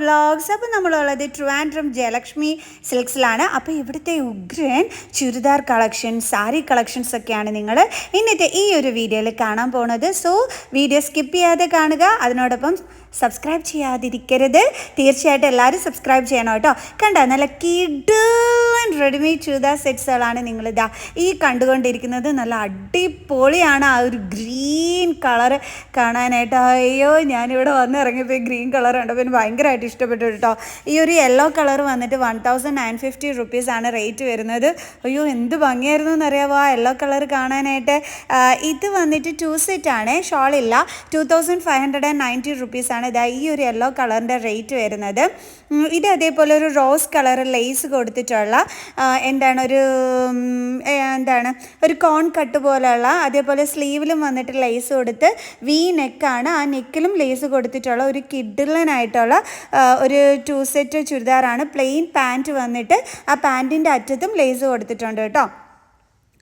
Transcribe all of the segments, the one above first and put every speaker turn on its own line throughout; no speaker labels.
Vlogs അപ്പോൾ നമ്മളുള്ളത് ട്രിവാൻഡ്രം ജയലക്ഷ്മി സിൽക്സിലാണ് അപ്പോൾ ഇവിടുത്തെ ഉഗ്രൻ ചുരിദാർ കളക്ഷൻ സാരി കളക്ഷൻസ് ഒക്കെയാണ് നിങ്ങൾ ഇന്നത്തെ ഈ ഒരു വീഡിയോയിൽ കാണാൻ പോണത്. സോ വീഡിയോ സ്കിപ്പ് ചെയ്യാതെ കാണുക. അതിനോടൊപ്പം സബ്സ്ക്രൈബ് ചെയ്യാതിരിക്കരുത്. തീർച്ചയായിട്ടും എല്ലാവരും സബ്സ്ക്രൈബ് ചെയ്യണം കേട്ടോ. കണ്ട? നല്ല കിഡ് റെഡിമെയ്ഡ് ചുരിദാർ സെറ്റ്സുകളാണ് നിങ്ങളിതാ ഈ കണ്ടുകൊണ്ടിരിക്കുന്നത്. നല്ല അടിപൊളിയാണ്. ആ ഒരു ഗ്രീൻ കളർ കാണാനായിട്ട്. അയ്യോ ഞാനിവിടെ വന്ന് ഇറങ്ങിയപ്പോൾ ഗ്രീൻ കളർ കണ്ടപ്പോൾ എനിക്ക് ഭയങ്കരമായിട്ട് ഇഷ്ടപ്പെട്ടു കേട്ടോ. ഈ ഒരു യെല്ലോ കളർ വന്നിട്ട് വൺ തൗസൻഡ് നയൻ ഫിഫ്റ്റി റുപ്പീസാണ് റേറ്റ് വരുന്നത്. അയ്യോ എന്ത് ഭംഗിയായിരുന്നു എന്നറിയാമോ ആ യെല്ലോ കളർ കാണാനായിട്ട്. ഇത് വന്നിട്ട് ടു സെറ്റ് ആണ്. ഷോളില്ല. Two thousand five hundred and ninety റുപ്പീസാണ് ഇതാ ഈ ഒരു യെല്ലോ കളറിന്റെ റേറ്റ് വരുന്നത്. ഇത് അതേപോലെ ഒരു റോസ് കളർ ലേസ് കൊടുത്തിട്ടുള്ള എന്താണ് ഒരു എന്താണ് ഒരു കോൺ കട്ട് പോലെയുള്ള അതേപോലെ സ്ലീവിലും വന്നിട്ട് ലേസ് കൊടുത്ത് വി നെക്കാണ് ആ നെക്കിലും ലേസ് കൊടുത്തിട്ടുള്ള ഒരു കിഡിലനായിട്ടുള്ള ഒരു ടു സെറ്റ് ചുരിദാറാണ്. പ്ലെയിൻ പാന്റ് വന്നിട്ട് ആ പാന്റിന്റെ അറ്റത്തും ലേസ് കൊടുത്തിട്ടുണ്ട് കേട്ടോ.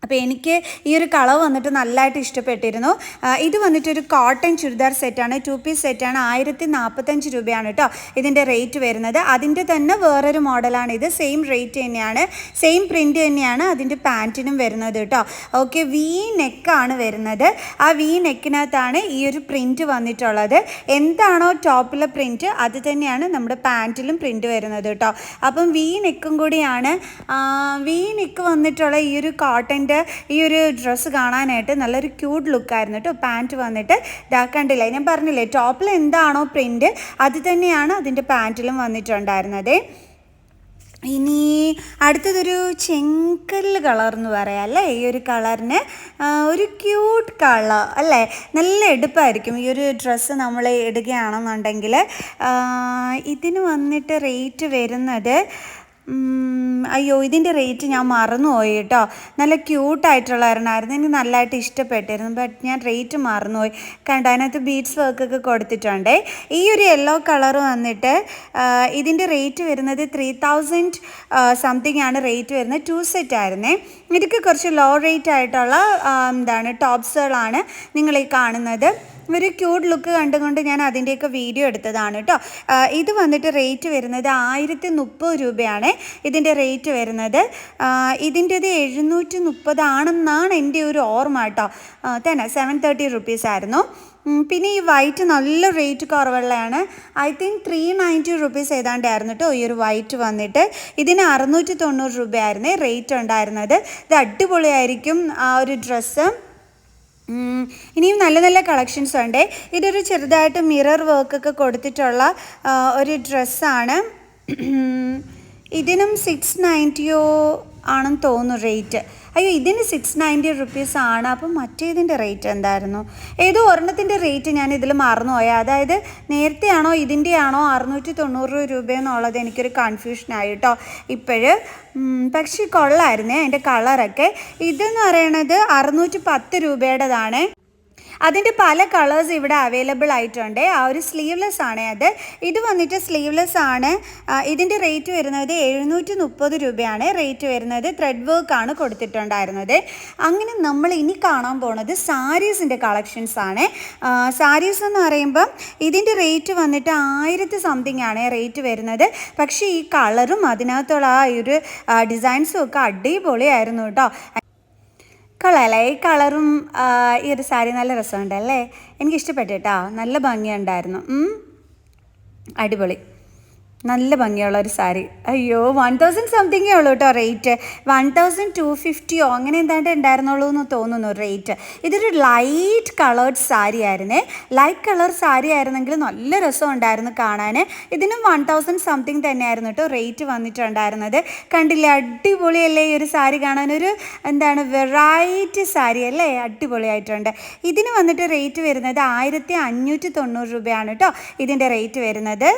അപ്പോൾ എനിക്ക് ഈ ഒരു കളർ വന്നിട്ട് നല്ലതായിട്ട് ഇഷ്ടപ്പെട്ടിരുന്നു. ഇത് വന്നിട്ട് ഒരു കോട്ടൺ ചുരിദാർ സെറ്റാണ് ടു പീസ് സെറ്റാണ് ആയിരത്തി നാൽപ്പത്തഞ്ച് രൂപയാണ് കേട്ടോ ഇതിന്റെ റേറ്റ് വരുന്നത്. അതിന്റെ തന്നെ വേറൊരു മോഡലാണ് ഇത്. സെയിം റേറ്റ് തന്നെയാണ്. സെയിം പ്രിന്റ് തന്നെയാണ് അതിന്റെ പാന്റിനും വരുന്നത് കേട്ടോ ഓക്കെ വി നെക്കാണ് വരുന്നത്. ആ വി നെക്കിനകത്താണ് ഈ ഒരു പ്രിന്റ് വന്നിട്ടുള്ളത്. എന്താണോ ടോപ്പിലെ പ്രിന്റ് അത് തന്നെയാണ് നമ്മുടെ പാന്റിലും പ്രിന്റ് വരുന്നത് കേട്ടോ അപ്പം വി നെക്കും കൂടിയാണ്. വി നെക്ക് വന്നിട്ടുള്ള ഈ ഒരു കോട്ടന്റെ ഈ ഒരു ഡ്രസ്സ് കാണാനായിട്ട് നല്ലൊരു ക്യൂട്ട് ലുക്കായിരുന്നു കേട്ടോ പാന്റ് വന്നിട്ട് ഇതാക്കണ്ടില്ല കണ്ടില്ലേ ഞാൻ പറഞ്ഞില്ലേ ടോപ്പിൽ എന്താണോ പ്രിന്റ് അത് തന്നെയാണ് അതിന്റെ പാന്റിലും വന്നിട്ടുണ്ടായിരുന്നത്. ഇനി അടുത്തതൊരു ചെങ്കൽ കളർ എന്ന് പറയാം അല്ലേ? ഈ ഒരു കളറിന് ഒരു ക്യൂട്ട് കളർ അല്ലേ? നല്ല എടുപ്പായിരിക്കും ഈ ഒരു ഡ്രസ്സ് നമ്മൾ ഇടുകയാണെന്നുണ്ടെങ്കിൽ. ഇതിന് വന്നിട്ട് റേറ്റ് വരുന്നത് അയ്യോ ഇതിന്റെ റേറ്റ് ഞാൻ മറന്നുപോയി കേട്ടോ. നല്ല ക്യൂട്ടായിട്ടുള്ള എനിക്ക് നല്ലതായിട്ട് ഇഷ്ടപ്പെട്ടിരുന്നു ബട്ട് ഞാൻ റേറ്റ് മറന്നുപോയി. കണ്ട അതിനകത്ത് ബീഡ്സ് വർക്കൊക്കെ കൊടുത്തിട്ടുണ്ട്. ഈ ഒരു യെല്ലോ കളർ വന്നിട്ട് ഇതിന്റെ റേറ്റ് വരുന്നത് ത്രീ തൗസൻഡ് സംതിങ് ആണ് റേറ്റ് വരുന്നത്. ടു സെറ്റ് ആയിരുന്നേ. ഇതൊക്കെ കുറച്ച് ലോ റേറ്റ് ആയിട്ടുള്ള എന്താണ് ടോപ്സുകളാണ് നിങ്ങൾ ഈ കാണുന്നത്. ഒരു ക്യൂട്ട് ലുക്ക് കണ്ടുകൊണ്ട് ഞാൻ അതിന്റെയൊക്കെ വീഡിയോ എടുത്തതാണ് കേട്ടോ ഇത് വന്നിട്ട് റേറ്റ് വരുന്നത് ആയിരത്തി മുപ്പത് രൂപയാണ്. ഇതിന്റെ റേറ്റ് വരുന്നത് ഇതിന്റെത് എഴുന്നൂറ്റി മുപ്പതാണെന്നാണ് എന്റെ ഒരു ഓർമ്മ കേട്ടോ തന്നെ സെവൻ തേർട്ടി റുപ്പീസ് ആയിരുന്നു. പിന്നെ ഈ വൈറ്റ് നല്ല rate കുറവുള്ളതാണ് I think three ninety rupees ഏതാണ്ടായിരുന്നു കേട്ടോ ഈ ഒരു വൈറ്റ് വന്നിട്ട്. ഇതിന് അറുന്നൂറ്റി തൊണ്ണൂറ് രൂപയായിരുന്നേ റേറ്റ് ഉണ്ടായിരുന്നത്. ഇത് അടിപൊളിയായിരിക്കും ആ ഒരു ഡ്രസ്സ് ഇനിയും നല്ല നല്ല കളക്ഷൻസ് ഉണ്ട്. ഇതൊരു ചെറുതായിട്ട് മിറർ വർക്കൊക്കെ കൊടുത്തിട്ടുള്ള ഒരു ഡ്രസ്സാണ് ഇതിനും സിക്സ് നയന്റിയോ ആണെന്ന് തോന്നുന്നു റേറ്റ് അയ്യോ ഇതിന് സിക്സ് നയന്റി റുപ്പീസ് ആണ്. അപ്പം മറ്റേതിന്റെ റേറ്റ് എന്തായിരുന്നു? ഏതോ ഒരെണ്ണത്തിന്റെ റേറ്റ് ഞാൻ ഇതിൽ മറന്നുപോയി. അതായത് നേരത്തെയാണോ ഇതിന്റെ ആണോ അറുന്നൂറ്റി തൊണ്ണൂറ് രൂപയെന്നുള്ളത് എനിക്കൊരു കൺഫ്യൂഷനായി കേട്ടോ ഇപ്പോഴ് പക്ഷേ കൊള്ളായിരുന്നേ. അതിന്റെ കളറൊക്കെ ഇതെന്ന് പറയണത് അറുന്നൂറ്റി പത്ത് രൂപയുടേതാണ്. അതിന്റെ പല കളേഴ്സ് ഇവിടെ അവൈലബിൾ ആയിട്ടുണ്ട്. ആ ഒരു സ്ലീവ്ലെസ് ആണ് അത്. ഇത് വന്നിട്ട് സ്ലീവ്ലെസ് ആണ്. ഇതിന്റെ റേറ്റ് വരുന്നത് എഴുന്നൂറ്റി മുപ്പത് രൂപയാണ്. റേറ്റ് വരുന്നത് ത്രെഡ് വർക്ക് ആണ് കൊടുത്തിട്ടുണ്ടായിരുന്നത്. അങ്ങനെ നമ്മൾ ഇനി കാണാൻ പോണത് സാരീസിന്റെ കളക്ഷൻസ് ആണ്. സാരീസ് എന്ന് പറയുമ്പം ഇതിന്റെ റേറ്റ് വന്നിട്ട് ആയിരത്തി സംതിങ് ആണ് റേറ്റ് വരുന്നത്. പക്ഷേ ഈ കളറും അതിനകത്തുള്ള ആ ഒരു ഡിസൈൻസും ഒക്കെ അടിപൊളിയായിരുന്നു കേട്ടോ. കൊള്ളാമല്ലേ ഈ കളറും ഈ ഒരു സാരി നല്ല രസമുണ്ടല്ലേ? എനിക്ക് ഇഷ്ടപ്പെട്ടു കേട്ടോ. നല്ല ഭംഗിയുണ്ടായിരുന്നു. അടിപൊളി. നല്ല ഭംഗിയുള്ള ഒരു സാരി. അയ്യോ വൺ തൗസൻഡ് സംതിങ്ങേ ഉള്ളൂ കേട്ടോ റേറ്റ് വൺ തൗസൻഡ് ടു ഫിഫ്റ്റിയോ അങ്ങനെ എന്താണ്ട് ഉണ്ടായിരുന്നുള്ളൂ എന്ന് തോന്നുന്നു റേറ്റ് ഇതൊരു ലൈറ്റ് കളേർഡ് സാരി ആയിരുന്നേ. ലൈറ്റ് കളർ സാരി ആയിരുന്നെങ്കിൽ നല്ല രസം ഉണ്ടായിരുന്നു കാണാൻ ഇതിനും വൺ തൗസൻഡ് സംതിങ് തന്നെയായിരുന്നു കേട്ടോ റേറ്റ് വന്നിട്ടുണ്ടായിരുന്നത്. കണ്ടില്ലേ അടിപൊളിയല്ലേ ഈ ഒരു സാരി കാണാനൊരു എന്താണ് വെറൈറ്റി സാരി അല്ലേ? അടിപൊളിയായിട്ടുണ്ട്. ഇതിന് വന്നിട്ട് റേറ്റ് വരുന്നത് ആയിരത്തി അഞ്ഞൂറ്റി തൊണ്ണൂറ് രൂപയാണ് കേട്ടോ ഇതിന്റെ റേറ്റ് വരുന്നത്.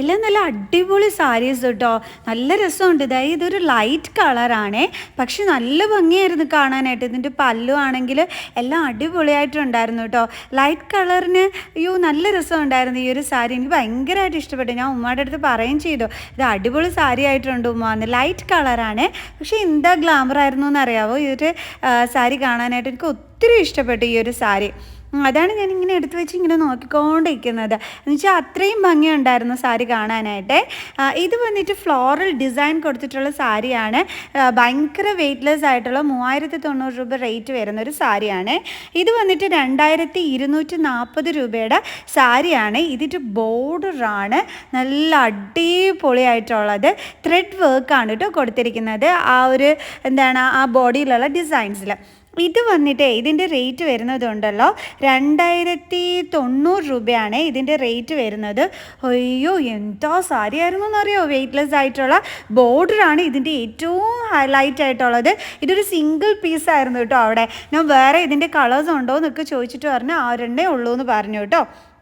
എല്ലാം നല്ല അടിപൊളി സാരീസ് കേട്ടോ. നല്ല രസമുണ്ട്. ഇതായി ഇതൊരു ലൈറ്റ് കളറാണേ പക്ഷെ നല്ല ഭംഗിയായിരുന്നു കാണാനായിട്ട്. ഇതിന്റെ പല്ലു ആണെങ്കിൽ എല്ലാം അടിപൊളിയായിട്ടുണ്ടായിരുന്നു കേട്ടോ. ലൈറ്റ് കളറിന് അയ്യോ നല്ല രസമുണ്ടായിരുന്നു ഈ ഒരു സാരി എനിക്ക് ഭയങ്കരമായിട്ട് ഇഷ്ടപ്പെട്ടു. ഞാൻ ഉമ്മയുടെ അടുത്ത് പറയുകയും ചെയ്തു. ഇത് അടിപൊളി സാരി ആയിട്ടുണ്ട് ഉമ്മ എന്ന്. ലൈറ്റ് കളറാണ് പക്ഷേ എന്താ ഗ്ലാമർ ആയിരുന്നു എന്നറിയാവോ ഈ ഒരു സാരി കാണാനായിട്ട് എനിക്ക് ഒത്തിരി ഇഷ്ടപ്പെട്ടു ഈ ഒരു സാരി അതാണ് ഞാൻ ഇങ്ങനെ എടുത്തു വെച്ച് ഇങ്ങനെ നോക്കിക്കൊണ്ടിരിക്കുന്നത് എന്ന് വെച്ചാൽ അത്രയും ഭംഗിയുണ്ടായിരുന്നു സാരി കാണാനായിട്ട്. ഇത് വന്നിട്ട് ഫ്ലോറൽ ഡിസൈൻ കൊടുത്തിട്ടുള്ള സാരിയാണ്. ഭയങ്കര വെയ്റ്റ്ലെസ് ആയിട്ടുള്ള മൂവായിരത്തി തൊണ്ണൂറ് രൂപ റേറ്റ് വരുന്ന ഒരു സാരിയാണ്. ഇത് വന്നിട്ട് രണ്ടായിരത്തി ഇരുന്നൂറ്റി നാൽപ്പത് രൂപയുടെ സാരിയാണ്. ഇതിന്റെ ബോർഡറാണ് നല്ല അടിപൊളിയായിട്ടുള്ളത്. ത്രെഡ് വർക്കാണ് കേട്ടോ കൊടുത്തിരിക്കുന്നത്. ആ ഒരു എന്താണ് ആ ബോഡിയിലുള്ള ഡിസൈൻസിൽ ഇത് വന്നിട്ട് ഇതിന്റെ റേറ്റ് വരുന്നതുണ്ടല്ലോ. രണ്ടായിരത്തി തൊണ്ണൂറ് രൂപയാണ് ഇതിന്റെ റേറ്റ് വരുന്നത്. അയ്യോ എന്തോ സാരി ആയിരുന്നു എന്നറിയോ വെയ്റ്റ്ലെസ് ആയിട്ടുള്ള ബോർഡറാണ് ഇതിന്റെ ഏറ്റവും ഹൈലൈറ്റ് ആയിട്ടുള്ളത്. ഇതൊരു സിംഗിൾ പീസ് ആയിരുന്നു കേട്ടോ അവിടെ. ഞാൻ വേറെ ഇതിന്റെ കളേഴ്സ് ഉണ്ടോ എന്നൊക്കെ ചോദിച്ചിട്ട് പറഞ്ഞു ഒരെണ്ണേ ഉള്ളൂ എന്ന് പറഞ്ഞു കേട്ടോ. ആ,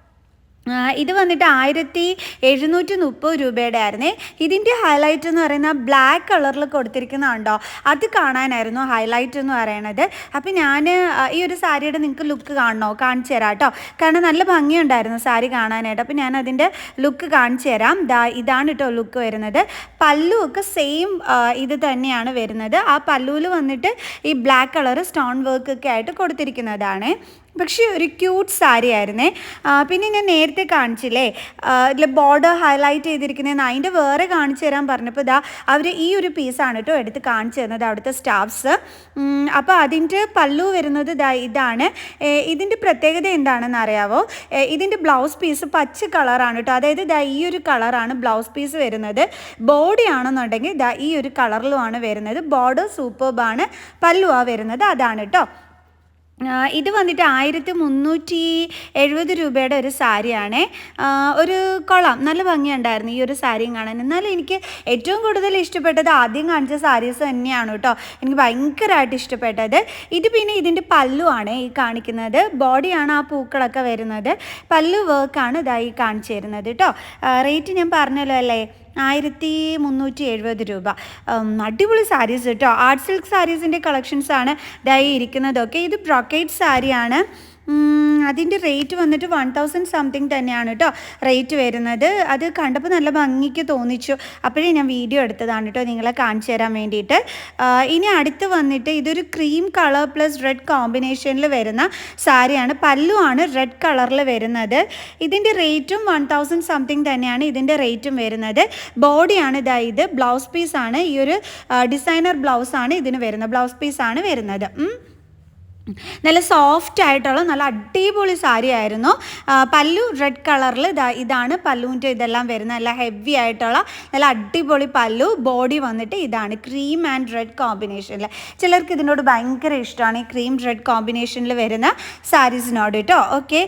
ഇത് വന്നിട്ട് ആയിരത്തി എഴുന്നൂറ്റി മുപ്പത് രൂപയുടെ ആയിരുന്നേ. ഇതിന്റെ ഹൈലൈറ്റ് എന്ന് പറയുന്ന ബ്ലാക്ക് കളറിൽ കൊടുത്തിരിക്കുന്നതുണ്ടോ അത് കാണാനായിരുന്നു ഹൈലൈറ്റ് എന്ന് പറയണത്. അപ്പം ഞാൻ ഈ ഒരു സാരിയുടെ നിങ്ങൾക്ക് ലുക്ക് കാണണോ? കാണിച്ചു തരാം കേട്ടോ. കാരണം നല്ല ഭംഗിയുണ്ടായിരുന്നു സാരി കാണാനായിട്ട്. അപ്പം ഞാൻ അതിന്റെ ലുക്ക് കാണിച്ചു തരാം. ദാ ഇതാണ് കേട്ടോ ലുക്ക് വരുന്നത്. പല്ലു ഒക്കെ സെയിം ഇത് തന്നെയാണ് വരുന്നത്. ആ പല്ലുവിൽ വന്നിട്ട് ഈ ബ്ലാക്ക് കളർ സ്റ്റോൺ വർക്ക് ഒക്കെ ആയിട്ട് കൊടുത്തിരിക്കുന്നതാണ്. പക്ഷേ ഒരു ക്യൂട്ട് സാരി ആയിരുന്നേ. പിന്നെ ഞാൻ നേരത്തെ കാണിച്ചില്ലേ? ഇതിൽ ബോർഡർ ഹൈലൈറ്റ് ചെയ്തിരിക്കുന്നതെന്ന് അതിന്റെ വേറെ കാണിച്ചു തരാൻ പറഞ്ഞപ്പോൾ ഇതാ അവർ ഈ ഒരു പീസാണ് കേട്ടോ എടുത്ത് കാണിച്ചു തന്നത് അവിടുത്തെ സ്റ്റാഫ്സ് അപ്പോൾ അതിന്റെ പല്ലു വരുന്നത് ഇതാ ഇതാണ്. ഇതിന്റെ പ്രത്യേകത എന്താണെന്ന് അറിയാവോ? ഇതിന്റെ ബ്ലൗസ് പീസ് പച്ച കളറാണ് കേട്ടോ അതായത് ഇതാ ഈ ഒരു കളറാണ് ബ്ലൗസ് പീസ് വരുന്നത്. ബോഡി ആണെന്നുണ്ടെങ്കിൽ ഇതാ ഈ ഒരു കളറിലുമാണ് വരുന്നത്. ബോർഡർ സൂപ്പർബാണ് പല്ലുവാണ് വരുന്നത്. അതാണ് കേട്ടോ ഇത് വന്നിട്ട് ആയിരത്തി മുന്നൂറ്റി എഴുപത് രൂപയുടെ ഒരു സാരിയാണ്. ഒരു കൊള്ളാം. നല്ല ഭംഗിയുണ്ടായിരുന്നു ഈ ഒരു സാരിയും കാണാൻ. എന്നാലും എനിക്ക് ഏറ്റവും കൂടുതൽ ഇഷ്ടപ്പെട്ടത് ആദ്യം കാണിച്ച സാരീസ് തന്നെയാണ് കേട്ടോ. എനിക്ക് ഭയങ്കരമായിട്ട് ഇഷ്ടപ്പെട്ടത്. ഇത് പിന്നെ ഇതിന്റെ പല്ലുവാണ് ഈ കാണിക്കുന്നത്. ബോഡിയാണ് ആ പൂക്കളൊക്കെ വരുന്നത്. പല്ലു വർക്കാണ് ഇതായി കാണിച്ചു തരുന്നത് കേട്ടോ. റേറ്റ് ഞാൻ പറഞ്ഞല്ലോ അല്ലേ? ആയിരത്തി മുന്നൂറ്റി എഴുപത് രൂപ അടിപൊളി സാരീസ് കേട്ടോ ആർട്ട് സിൽക്ക് സാരീസിന്റെ കളക്ഷൻസാണ് ഇതായി ഇരിക്കുന്നതൊക്കെ. ഇത് ബ്രോക്കേറ്റ് സാരിയാണ് അതിന്റെ റേറ്റ് വന്നിട്ട് വൺ തൗസൻഡ് സംതിങ് തന്നെയാണ് കേട്ടോ റേറ്റ് വരുന്നത്. അത് കണ്ടപ്പോൾ നല്ല ഭംഗിക്ക് തോന്നിച്ചു. അപ്പോഴേ ഞാൻ വീഡിയോ എടുത്തതാണ് കേട്ടോ നിങ്ങളെ കാണിച്ചു തരാൻ വേണ്ടിയിട്ട്. ഇനി അടുത്ത് വന്നിട്ട് ഇതൊരു ക്രീം കളർ പ്ലസ് റെഡ് കോമ്പിനേഷനിൽ വരുന്ന സാരിയാണ്. പല്ലുവാണ് റെഡ് കളറിൽ വരുന്നത്. ഇതിന്റെ റേറ്റും വൺ തൗസൻഡ് സംതിങ് തന്നെയാണ് ഇതിന്റെ റേറ്റും വരുന്നത്. ബോഡിയാണ് ഇതാ ഇത്. ബ്ലൗസ് പീസാണ് ഈ ഒരു ഡിസൈനർ ബ്ലൗസാണ് ഇതിന് വരുന്നത്. ബ്ലൗസ് പീസാണ് വരുന്നത്. നല്ല സോഫ്റ്റ് ആയിട്ടുള്ള നല്ല അടിപൊളി സാരി ആയിരുന്നു. പല്ലു റെഡ് കളറിൽ ഇതാ ഇതാണ് പല്ലുവിന്റെ ഇതെല്ലാം വരുന്ന നല്ല ഹെവി ആയിട്ടുള്ള നല്ല അടിപൊളി പല്ലു ബോഡി വന്നിട്ട് ഇതാണ് ക്രീം ആൻഡ് റെഡ് കോമ്പിനേഷനിൽ ചിലർക്ക് ഇതിനോട് ഭയങ്കര ഇഷ്ടമാണ് ഈ ക്രീം റെഡ് കോമ്പിനേഷനിൽ വരുന്ന സാരീസിനോട് കേട്ടോ ഓക്കെ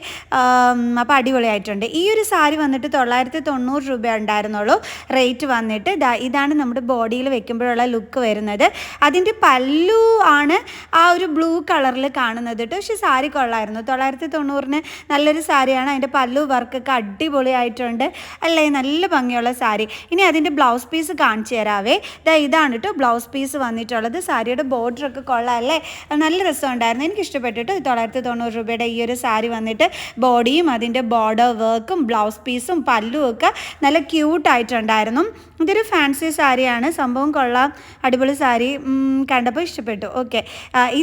അപ്പോൾ അടിപൊളിയായിട്ടുണ്ട്. ഈ ഒരു സാരി വന്നിട്ട് തൊള്ളായിരത്തി തൊണ്ണൂറ് രൂപ ഉണ്ടായിരുന്നുള്ളൂ. റേറ്റ് വന്നിട്ട് ഇതാ ഇതാണ് നമ്മുടെ ബോഡിയിൽ വെക്കുമ്പോഴുള്ള ലുക്ക് വരുന്നത്. അതിന്റെ പല്ലു ആണ് ആ ഒരു ബ്ലൂ കളറിൽ കാണുന്നത് കേട്ടോ പക്ഷേ സാരി കൊള്ളായിരുന്നു. തൊള്ളായിരത്തി തൊണ്ണൂറിന് നല്ലൊരു സാരിയാണ്. അതിന്റെ പല്ലു വർക്കൊക്കെ അടിപൊളിയായിട്ടുണ്ട്. അല്ലേ? നല്ല ഭംഗിയുള്ള സാരി. ഇനി അതിന്റെ ബ്ലൗസ് പീസ് കാണിച്ചു തരാവേ. ദാ ഇതാണ് കേട്ടോ ബ്ലൗസ് പീസ് വന്നിട്ടുള്ളത്. സാരിയുടെ ബോർഡറൊക്കെ കൊള്ളാം അല്ലേ? നല്ല രസമുണ്ടായിരുന്നു. എനിക്ക് ഇഷ്ടപ്പെട്ടു കേട്ടോ തൊള്ളായിരത്തി തൊണ്ണൂറ് രൂപയുടെ ഈ ഒരു സാരി വന്നിട്ട് ബോഡിയും അതിന്റെ ബോർഡർ വർക്കും ബ്ലൗസ് പീസും പല്ലും ഒക്കെ നല്ല ക്യൂട്ടായിട്ടുണ്ടായിരുന്നു. ഇതൊരു ഫാൻസി സാരിയാണ്. സംഭവം കൊള്ളാം. അടിപൊളി സാരി. കണ്ടപ്പോൾ ഇഷ്ടപ്പെട്ടു. ഓക്കെ.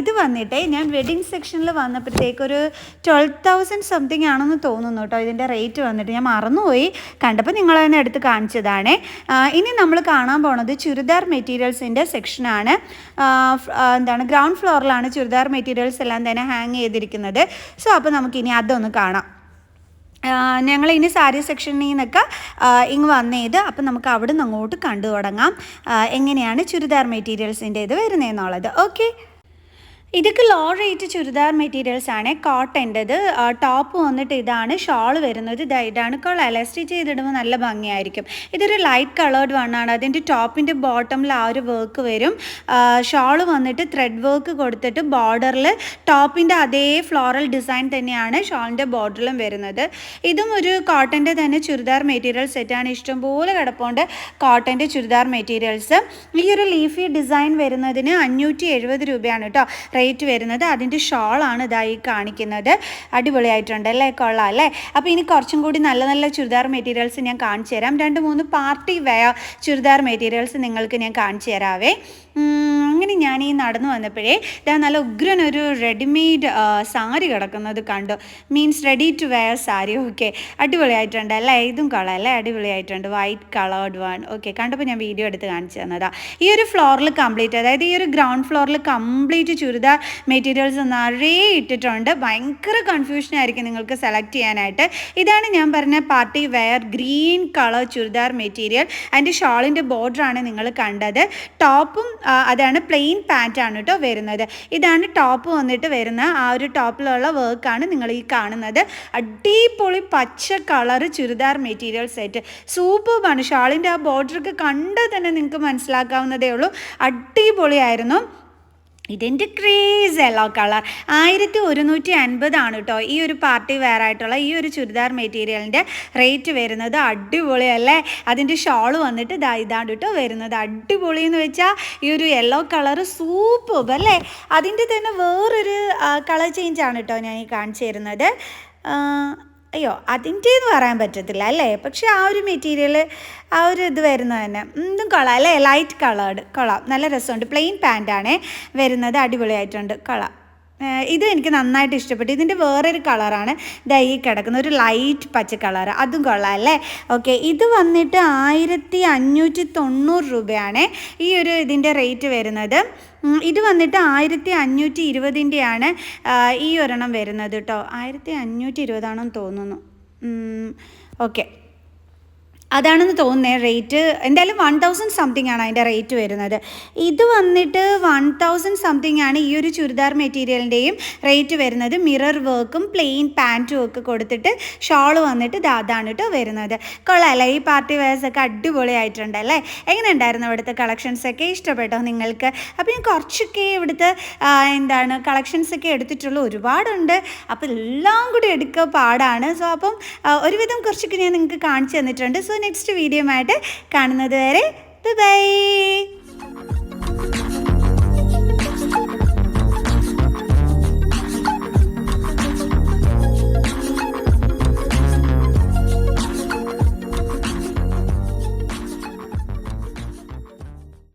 ഇത് വന്നിട്ട് ഞാൻ വെഡിങ് സെക്ഷനിൽ വന്നപ്പോഴത്തേക്ക് ഒരു ട്വൽവ് തൗസൻഡ് സംതിങ് ആണെന്ന് തോന്നുന്നു കേട്ടോ. ഇതിന്റെ റേറ്റ് വന്നിട്ട്. ഞാൻ മറന്നുപോയി. കണ്ടപ്പോൾ നിങ്ങൾ തന്നെ എടുത്ത് കാണിച്ചതാണ്. ഇനി നമ്മൾ കാണാൻ പോണത് ചുരിദാർ മെറ്റീരിയൽസിന്റെ സെക്ഷനാണ് എന്താണ് ഗ്രൗണ്ട് ഫ്ലോറിലാണ് ചുരിദാർ മെറ്റീരിയൽസ് എല്ലാം തന്നെ ഹാങ് ചെയ്തിരിക്കുന്നത്. സോ അപ്പോൾ നമുക്കിനി അതൊന്ന് കാണാം. ഞങ്ങൾ ഇനി സാരി സെക്ഷനിൽ നിന്നൊക്കെ ഇങ്ങ് വന്നേത്. അപ്പം നമുക്ക് അവിടെ നിന്ന് അങ്ങോട്ട് കണ്ടു തുടങ്ങാം. എങ്ങനെയാണ് ചുരിദാർ മെറ്റീരിയൽസിന്റെ ഇത് വരുന്നതെന്നുള്ളത് ഓക്കെ ഇതൊക്കെ ലോ റേറ്റ് ചുരിദാർ മെറ്റീരിയൽസ് ആണ്. കോട്ടന്റെത് ടോപ്പ് വന്നിട്ട് ഇതാണ്. ഷോൾ വരുന്നത്. ഇതാ ഇതാണ്. കൊള്ളാം. എലാസ്റ്റിച്ച് ചെയ്തിടുമ്പോൾ നല്ല ഭംഗിയായിരിക്കും. ഇതൊരു ലൈറ്റ് കളേർഡ് വണ്ണാണ് അതിന്റെ ടോപ്പിന്റെ ബോട്ടമിൽ ആ ഒരു വർക്ക് വരും. ഷോൾ വന്നിട്ട് ത്രെഡ് വർക്ക് കൊടുത്തിട്ട് ബോർഡറിൽ ടോപ്പിന്റെ അതേ ഫ്ലോറൽ ഡിസൈൻ തന്നെയാണ് ഷോളിന്റെ ബോർഡറിലും വരുന്നത്. ഇതും ഒരു കോട്ടന്റെ തന്നെ ചുരിദാർ മെറ്റീരിയൽ സെറ്റാണ് ഇഷ്ടംപോലെ കിടപ്പുണ്ട് കോട്ടന്റെ ചുരിദാർ മെറ്റീരിയൽസ് ഈ ഒരു ലീഫി ഡിസൈൻ വരുന്നതിന് അഞ്ഞൂറ്റി രൂപയാണ് കേട്ടോ റേറ്റ് വരുന്നത് അതിന്റെ ഷോളാണ് ഇതായി കാണിക്കുന്നത്. അടിപൊളിയായിട്ടുണ്ട് അല്ലേ? കൊള്ളാം അല്ലേ? അപ്പോൾ ഇനി കുറച്ചും കൂടി നല്ല നല്ല ചുരിദാർ മെറ്റീരിയൽസ് ഞാൻ കാണിച്ചു തരാം. രണ്ട് മൂന്ന് പാർട്ടി വെയർ ചുരിദാർ മെറ്റീരിയൽസ് നിങ്ങൾക്ക് ഞാൻ കാണിച്ചു തരാവേ. അങ്ങനെ ഞാൻ ഈ നടന്നു വന്നപ്പോഴേ ഇതാ നല്ല ഉഗ്രൻ ഒരു റെഡിമെയ്ഡ് സാരി കിടക്കുന്നത് കണ്ടു. Means ready to wear sari okay അടിപൊളിയായിട്ടുണ്ട് അല്ലേ? ഇതും കളർ അല്ലേ? അടിപൊളിയായിട്ടുണ്ട്. വൈറ്റ് കളേർഡ് വൺ ഓക്കെ കണ്ടപ്പോൾ ഞാൻ വീഡിയോ എടുത്ത് കാണിച്ചു തന്നതാ. ഈ ഒരു ഫ്ലോറിൽ കംപ്ലീറ്റ് അതായത് ഈ ഒരു ഗ്രൗണ്ട് ഫ്ലോറിൽ കംപ്ലീറ്റ് ചുരിദാർ മെറ്റീരിയൽസ് നിറയെ ഇട്ടിട്ടുണ്ട്. ഭയങ്കര കൺഫ്യൂഷൻ ആയിരിക്കും നിങ്ങൾക്ക് സെലക്ട് ചെയ്യാനായിട്ട്. ഇതാണ് ഞാൻ പറഞ്ഞ party wear green colour churidar material അതിന്റെ ഷാളിന്റെ ബോർഡറാണ് നിങ്ങൾ കണ്ടത്. ടോപ്പും അതാണ് പ്ലെയിൻ പാന്റാണ് കേട്ടോ വരുന്നത്. ഇതാണ് ടോപ്പ് വന്നിട്ട് വരുന്ന ആ ഒരു ടോപ്പിലുള്ള വർക്കാണ് നിങ്ങൾ ഈ കാണുന്നത്. അടിപൊളി പച്ച കളർ ചുരിദാർ മെറ്റീരിയൽ സെറ്റ് സൂപ്പർബാണ് ഷാളിന്റെ ആ ബോർഡറൊക്കെ കണ്ടാൽ തന്നെ നിങ്ങൾക്ക് മനസ്സിലാക്കാവുന്നതേ ഉള്ളൂ. അടിപൊളിയായിരുന്നു. ഇതിന്റെ ക്രേസ് യെല്ലോ കളർ ആയിരത്തി ഒരുന്നൂറ്റി അൻപതാണ് കേട്ടോ ഈ ഒരു പാർട്ടി വെയർ ആയിട്ടുള്ള ഈ ഒരു ചുരിദാർ മെറ്റീരിയലിന്റെ റേറ്റ് വരുന്നത്. അടിപൊളിയല്ലേ? അതിന്റെ ഷോൾ വന്നിട്ട് ഇതാ ഇതാണ് കേട്ടോ വരുന്നത്. അടിപൊളി എന്ന് വെച്ചാൽ ഈ ഒരു യെല്ലോ കളർ സൂപ്പർ അല്ലേ? അതിന്റെ തന്നെ വേറൊരു കളർ ചേഞ്ചാണ് കേട്ടോ ഞാൻ ഈ കാണിച്ചു തരുന്നത്. അയ്യോ അതിന്റെ എന്ന് പറയാൻ പറ്റത്തില്ല അല്ലേ? പക്ഷേ ആ ഒരു മെറ്റീരിയൽ ആ ഒരു ഇത് വരുന്നത് തന്നെ. ഇതും കൊള്ളാം അല്ലേ? ലൈറ്റ് കളേർഡ് കൊള്ളാം. നല്ല രസമുണ്ട്. പ്ലെയിൻ പാന്റാണേ വരുന്നത്. അടിപൊളിയായിട്ടുണ്ട്. കൊള്ളാം. ഇത് എനിക്ക് നന്നായിട്ട് ഇഷ്ടപ്പെട്ടു. ഇതിന്റെ വേറൊരു കളറാണ് ദൈ കിടക്കുന്ന ഒരു ലൈറ്റ് പച്ച കളർ അതും കൊള്ളാം അല്ലേ? ഓക്കെ ഇത് വന്നിട്ട് ആയിരത്തി അഞ്ഞൂറ്റി തൊണ്ണൂറ് രൂപയാണ് ഈ ഒരു ഇതിന്റെ റേറ്റ് വരുന്നത്. ഇത് വന്നിട്ട് ആയിരത്തി അഞ്ഞൂറ്റി ഇരുപതിന്റെയാണ് ഈ ഒരെണ്ണം വരുന്നത് കേട്ടോ. ആയിരത്തി അഞ്ഞൂറ്റി ഇരുപതാണെന്ന് തോന്നുന്നു ഓക്കെ അതാണെന്ന് തോന്നുന്നത് റേറ്റ് എന്തായാലും വൺ തൗസൻഡ് സംതിങ് ആണ് അതിന്റെ റേറ്റ് വരുന്നത്. ഇത് വന്നിട്ട് വൺ തൗസൻഡ് സംതിങ് ആണ് ഈ ഒരു ചുരിദാർ മെറ്റീരിയലിന്റെയും റേറ്റ് വരുന്നത്. മിറർ വർക്കും പ്ലെയിൻ പാന്റും ഒക്കെ കൊടുത്തിട്ട് ഷോൾ വന്നിട്ട് ഇതാണ് കേട്ടോ വരുന്നത്. കൊള്ളാമല്ലേ ഈ പാർട്ടി വെയർസ് ഒക്കെ അടിപൊളിയായിട്ടുണ്ട് അല്ലേ? എങ്ങനെ ഉണ്ടായിരുന്നു ഇവിടുത്തെ കളക്ഷൻസ് ഒക്കെ? ഇഷ്ടപ്പെട്ടോ നിങ്ങൾക്ക്? അപ്പോൾ ഞാൻ കുറച്ചൊക്കെ ഇവിടുത്തെ എന്താണ് കളക്ഷൻസ് ഒക്കെ എടുത്തിട്ടുള്ളൂ. ഒരുപാടുണ്ട്. അപ്പോൾ എല്ലാം കൂടി എടുക്കുക പാടാണ്. സോ അപ്പം ഒരുവിധം കുറച്ചൊക്കെ ഞാൻ നിങ്ങൾക്ക് കാണിച്ചു തന്നിട്ടുണ്ട്. സോ നെക്സ്റ്റ് വീഡിയോ ആയിട്ട് കാണുന്നത് വരെ ബൈ.